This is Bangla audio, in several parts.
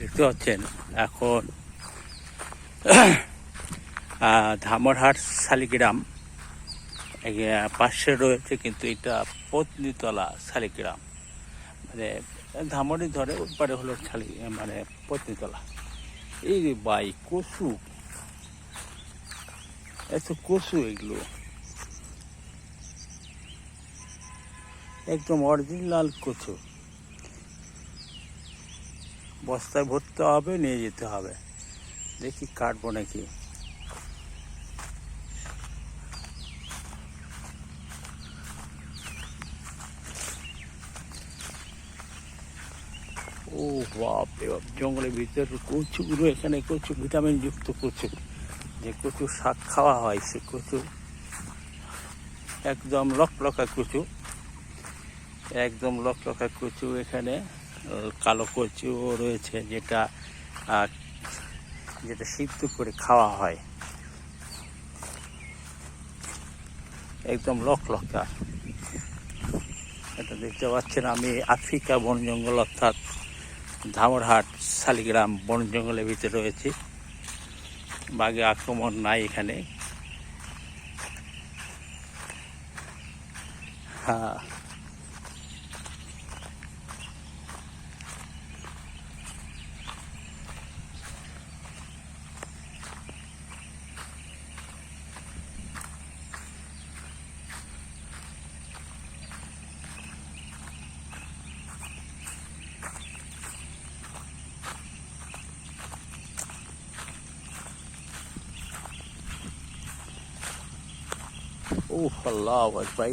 দেখতে পাচ্ছেন, এখন ধামরহাট শালিগ্রাম পাশে রয়েছে কিন্তু এটা পত্নীতলা শালিগ্রাম। মানে ধামরি ধরে ওই পারে হলো শালি মানে পত্নীতলা। এই বাই কচু এত কচু এগুলো। একদম অরিজিনাল কচু। বস্তায় ভরতে হবে, নিয়ে যেতে হবে। দেখি কাটবো নাকি। ও বাপ রে বাপ, জঙ্গলের ভিতরে কচুগুলো এখানে কচু, ভিটামিন যুক্ত কচু। যে কচু শাক খাওয়া হয়, সে কচু একদম লকলকা কচু। একদম লকলকা কচু এখানে। কালো কচু রয়েছে যেটা যেটা সিদ্ধ করে খাওয়া হয়। একদম লকলকা। এটা দেখতে পাচ্ছেন আমি, আফ্রিকা বন জঙ্গল অর্থাৎ ধামরহাট, শালিগ্রাম বন জঙ্গলের ভিতরে রয়েছি। বাঘে আক্রমণ নাই এখানে। হ্যাঁ। ও আল্লাহ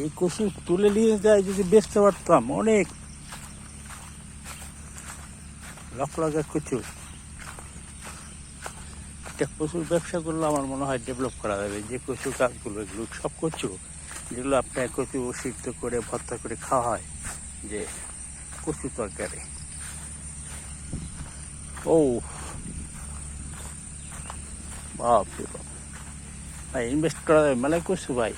এই কচু তুলে নিয়ে যায় যদি বেচতে পারতাম, অনেক। কচু এটা কচুর ব্যবসা করলে আমার মনে হয় ডেভেলপ করা যাবে। যে কচু গাছগুলো এগুলো সব কচু, যেগুলো আপনার কচু সিদ্ধ করে ভর্তা করে খাওয়া হয়, যে কচু তরকারি। ও বাপ বাপ। ইনভেস্ট করা যাবে মেলায় কচু ভাই